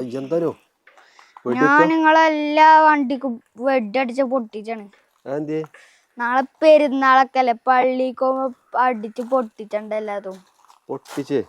അയ്യെന്താനോ ഞാൻ നിങ്ങളെല്ലാ വണ്ടിക്കും വെഡടിച്ച് പൊട്ടിച്ചാണ്. നാളെ പെരുന്നാളൊക്കെ അല്ലേ പള്ളിക്ക് അടിച്ച് പൊട്ടിച്ചണ്ട എല്ലാതും. പൊട്ടിച്ചേ?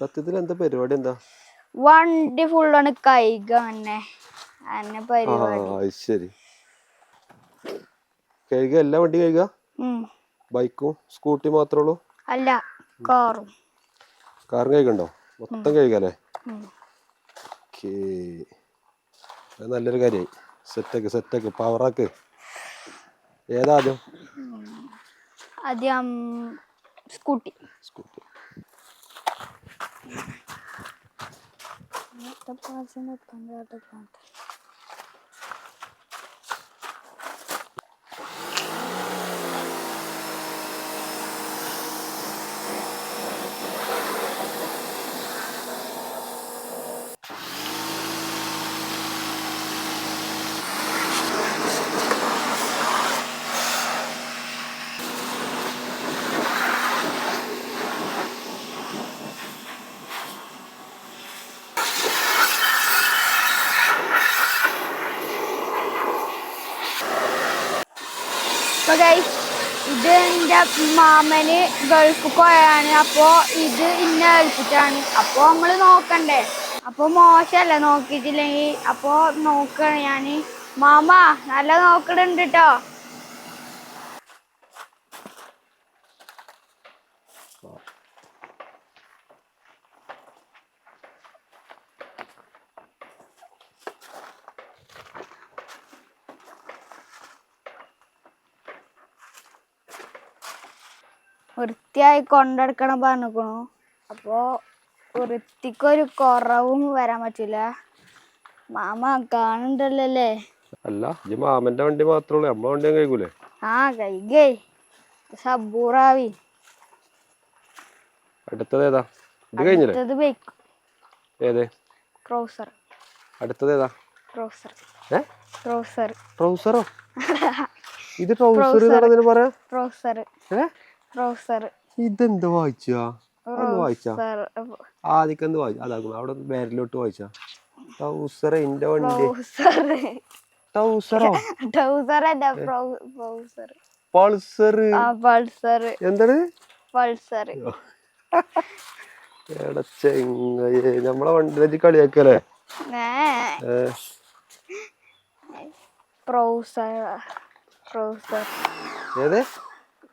സത്യത്തിൽ എന്താ പരിപാടി എന്താ? വണ്ടി ഫുള്ളാണ് കൈക തന്നെ. അന്നെ പരിപാടി. ശരി എല്ലാ വണ്ടി കഴുകുക ബൈക്കും സ്കൂട്ടി മാത്രമേ ഉള്ളൂ? അല്ല കാറും. കാറും കഴുകണ്ടോ മൊത്തം കഴുകല്ലേ. ഓക്കേ. അത് നല്ലൊരു കാര്യമായി സെറ്റാക്ക് സെറ്റാക്ക് പവറാക്ക് ഏതാദ്യം ആദ്യം? സ്കൂട്ടി. സ്കൂട്ടി. അപ്പൊ guys, ഇത് എന്റെ മാമന് ഗൾഫ് പോയാണ്. അപ്പോൾ ഇത് ഇന്നെ ഏൽപ്പിച്ചാണ് അപ്പോൾ നമ്മൾ നോക്കണ്ടേ. അപ്പോൾ മോശമല്ല നോക്കിയിട്ടില്ലെങ്കിൽ അപ്പോൾ നോക്കണം ഞാൻ മാമ നല്ല നോക്കണുണ്ട് ട്ടോ. വൃത്തിയായി കൊണ്ടെടുക്കണം പറഞ്ഞിരിക്കുന്നു അപ്പോ വൃത്തിക്കൊരു കുറവും വരാൻ പറ്റില്ല. മാമ കാണണ്ടല്ലേ അല്ല ഈ മാമന്റെ വണ്ടി മാത്രമേ നമ്മളെ വണ്ടി കഴിക്കൂലേ ആ കൈകേ സബൂറാവി. അടുത്തത് ഏതാ? ഇത് കഴിഞ്ഞില്ലേ? അടുത്തത് ബൈക്ക്. ഏത്? ക്രോസർ. അടുത്തത് ഏതാ? ക്രോസർ. ഏ? ക്രോസർ. ട്രൗസറോ ഇത് ട്രൗസർ പറയാ? ക്രോസർ. ഏ? ക്രോസർ ഇതെന്ത് വായിച്ചാ? വായിച്ചാ? എന്ത് അതാക്കും അവിടെ വേരലോട്ട് വായിച്ചാ. ടൗസർ എന്റെ വണ്ടി. ടൗസറോ? ടൗസർ പൾസർ. പൾസർ. എന്താണ്? പൾസർ. എടാ നമ്മളെ വണ്ടി വെച്ച് കളിയാക്കല്ലേ? ഏത്?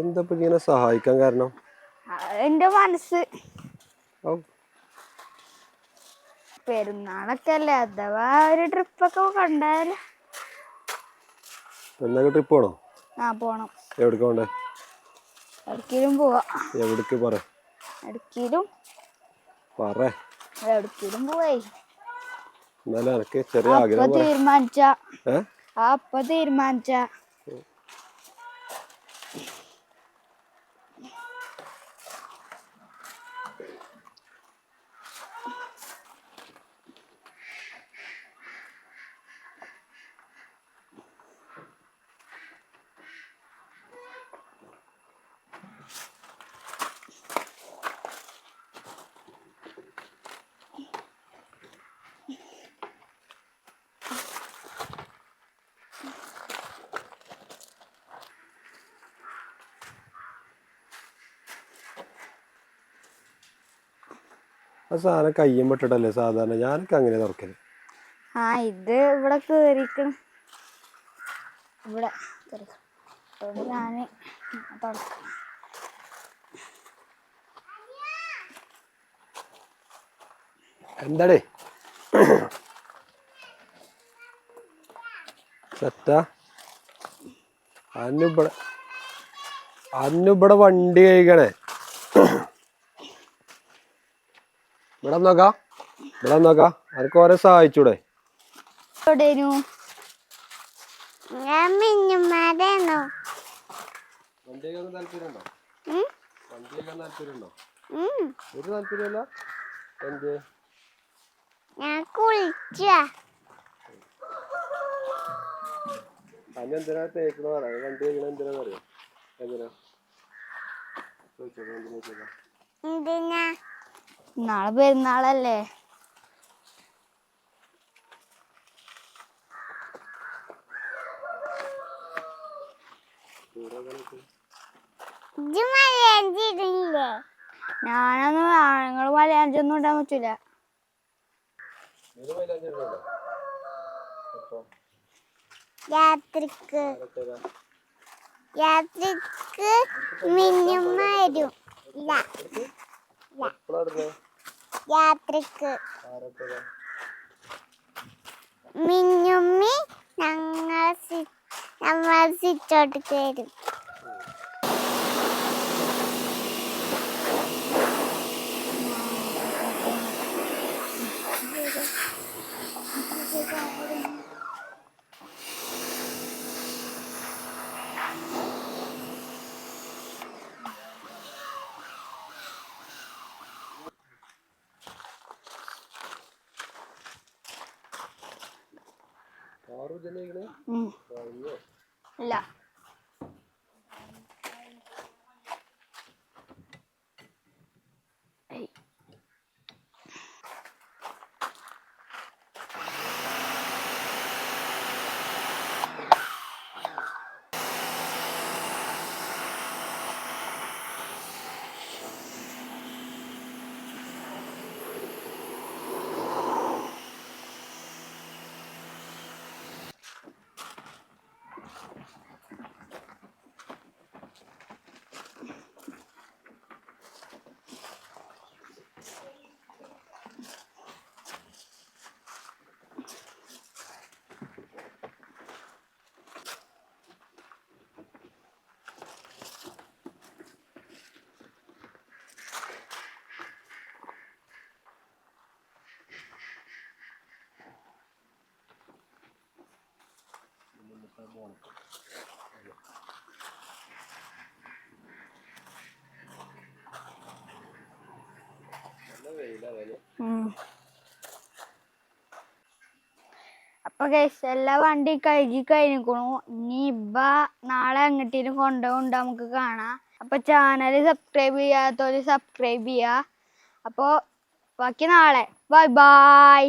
എന്താ ഇങ്ങനെ സഹായിക്കാൻ കാരണം? എന്റെ മനസ്സ്. പെരുന്നാളൊക്കെ അല്ലേ അഥവാ ഒരു ട്രിപ്പൊക്കെ കണ്ടാൽ എന്നാ ട്രിപ്പ് പോണോ? ആ പോണം. എവിടേക്ക് പോണ്ടേ? എവിടേക്കിലും പോവാ. എവിടേക്ക് പറ. എവിടേക്കിലും പറ. എവിടേക്കിലും പോവേ. എന്നാലും എനിക്ക് ചെറിയ ആഗ്രഹം തീരുമാനിച്ച. അപ്പൊ തീരുമാനിച്ച. ആ സാധനം കയ്യും വിട്ടിട്ടല്ലേ സാധാരണ? ഞാനൊക്കെ അങ്ങനെ തുറക്കൽ. ആ ഇത് ഇവിടെ കേറിക്കണം ഇവിടെ. ഞാൻ എന്താടേ? സെറ്റാ? അന്നിവിടെ അന്നിവിടെ വണ്ടി കഴിക്കണേ ഇവിടെ നോക്കാ. ഇവിടെ നോക്കാ. അനക്ക് ഓരോ സഹായിച്ചൂടെ? എന്തിനാ തേക്കണ പറയാം വണ്ടി എന്തിനാ ചോദിച്ചോ എന്തിനാ ചോദിച്ചോ എന്തിനാ? നാളെ പെരുന്നാളല്ലേ? ഞാനൊന്നും ആണുങ്ങൾ മലയാഞ്ചൊന്നും ഇടാൻ പറ്റൂല. യാത്രയ്ക്ക് യാത്രയ്ക്ക് ഇടണോ? രാത്രിക്ക്. രാത്രിക്ക് മിന്നും വരും. ഇല്ല. ആരൊക്കെയാ? മിന്നുമ്മി ഞങ്ങൾ നമ്മൾ സിറ്റോട്ട് വരും. ആറ് അപ്പൊ ഗൈസ് എല്ലാ വണ്ടി കഴുകി കഴിഞ്ഞിക്കണു ഇനി ഇബ നാളെ എങ്ങോട്ടേലും കൊണ്ടുപോകുണ്ട് നമുക്ക് കാണാം. അപ്പൊ ചാനൽ സബ്സ്ക്രൈബ് ചെയ്യാത്തവര് സബ്സ്ക്രൈബ് ചെയ്യാ. അപ്പൊ ബാക്കി നാളെ. Bye bye